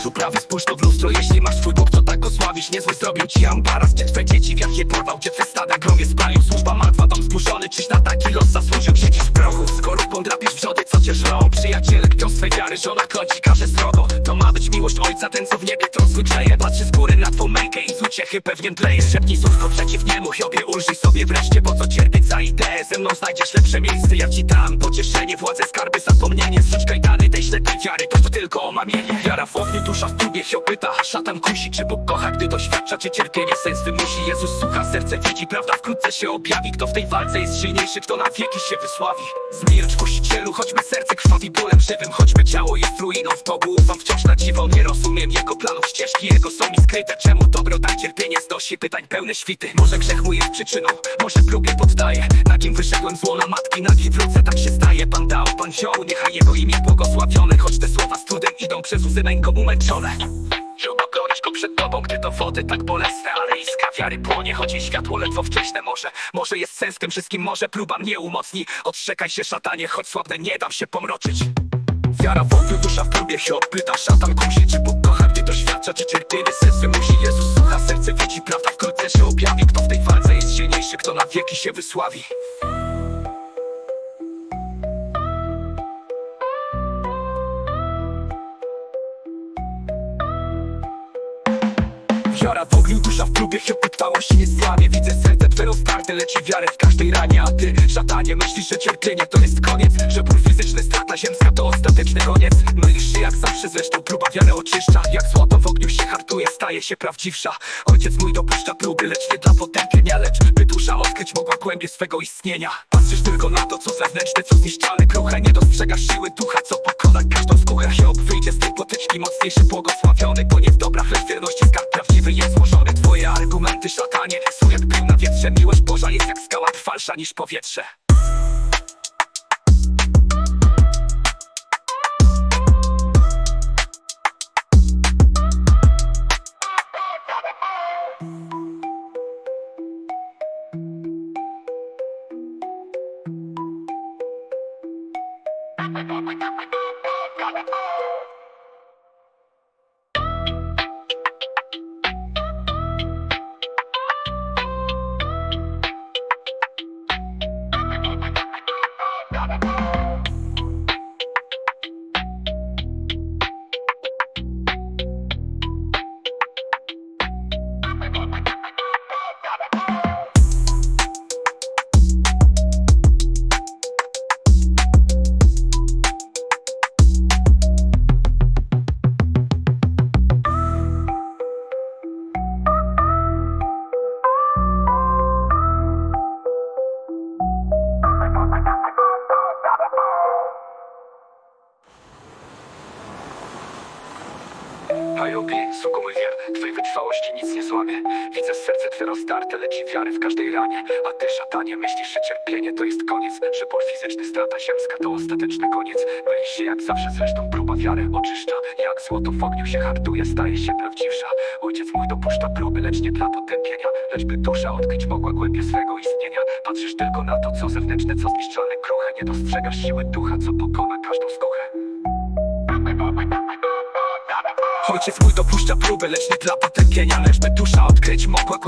oczu prawy Spójrz to w lustro, jeśli masz swój Bóg To tak go sławisz, niezły zrobił ci ambaras. Gdzie twe dzieci wiatr je porwał, gdzie twe stada gromie spalił. Służba martwa, dom zburzony, czyś na taki los zasłużył Siedzisz w prochu, z korupą drapiesz wrzody, co cię żrą. Przyjaciele z twej wiary, żona chodzi, każe srogo To ma być miłość ojca, ten co w niebie trosły grzeje Patrzy z góry na twą mękę i z uciechy pewnie tleje Szepnij słówko przeciw niemu, Jobie ulżyj sobie wreszcie. Po co cierpieć za ideę, ze mną znajdziesz lepsze miejsce. Ja ci dam pocieszenie, władze, skarby, zapomnienie. Zrzuć tej ślepej wiary, to, tylko omamienie Wiara w ogniu, dusza w trubie się opyta. Szatan kusi, czy Bóg kocha, gdy doświadcza cię cierpienie. Sens wymusi, Jezus słucha, serce widzi. Prawda wkrótce się objawi, kto w tej walce jest silniejszy Kto na wieki się wysławi. Zmiercz kusicielu, choćby serce krwawi bólem żywym. Choćby ciało jest ruiną, w Bogu ufam wciąż na dziwo. Nie rozumiem jego planów, ścieżki jego są mi skryte. Czemu dobro tak cierpienie znosi, pytań pełne świty. Może grzech mój jest przyczyną, może próbie poddaję Na kim wyszedłem z łona matki, nagi wrócę, tak się staje. Pan dał, Pan wziął, niechaj jego imię Choć te słowa z trudem idą przez łzy męką umęczone. Źródło gonisz go przed tobą, gdy to wody tak bolesne Ale iskra wiary płonie, choć jej światło ledwo wcześne może. Może jest sens w tym wszystkim, może próba mnie umocni. Odszekaj się szatanie, choć słabne nie dam się pomroczyć. Wiara w ogniu, dusza w próbie się odpyta. Szatan kusi, czy Bóg kocha, gdy doświadcza Czy cierpienie sens wymusi Jezus. Słucha, serce widzi Prawda wkrótce się objawi. Kto w tej walce jest silniejszy, kto na wieki się wysławi Wiara w ogniu, dusza w próbie się pytało się nie złamie Widzę serce twe roztarte, leci wiarę w każdej ranie A ty, szatanie, myślisz, że cierpienie to jest koniec? Że ból fizyczny, strata ziemska to ostateczny koniec? Mylisz się jak zawsze, zresztą próba wiarę oczyszcza. Jak złoto w ogniu się hartuje, staje się prawdziwsza. Ojciec mój dopuszcza próby, lecz nie dla potępienia Lecz by dusza odkryć mogła głębie swego istnienia. Patrzysz tylko na to, co zewnętrzne, co zniszczalne. Kruche, nie dostrzegasz siły ducha, co pokona. Każdą skórę Hiob wyjdzie z tej potyczki, mocniejszy, błogosławiony Bo nie w szatanie, są jak wietrze. Miłość Boża jest jak skała trwalsza niż powietrze Hajobi, suko mój wier, Twej wytrwałości nic nie złamie. Widzę serce Twe rozdarte, leci wiary w każdej ranie. A Ty, szatanie, myślisz, że cierpienie to jest koniec Że ból fizyczny, strata ziemska to ostateczny koniec. Mylisz się jak zawsze, zresztą próba wiary oczyszcza. Jak złoto w ogniu się hartuje, staje się prawdziwsza. Ojciec mój dopuszcza próby, lecz nie dla potępienia. Lecz by dusza odkryć mogła głębie swego istnienia. Patrzysz tylko na to, co zewnętrzne, co zniszczalne, kruche. Nie dostrzegasz siły ducha, co pokona każdą skuchę Ojciec mój dopuszcza próby, lecz nie dla potępienia Lecz by dusza odkryć mogła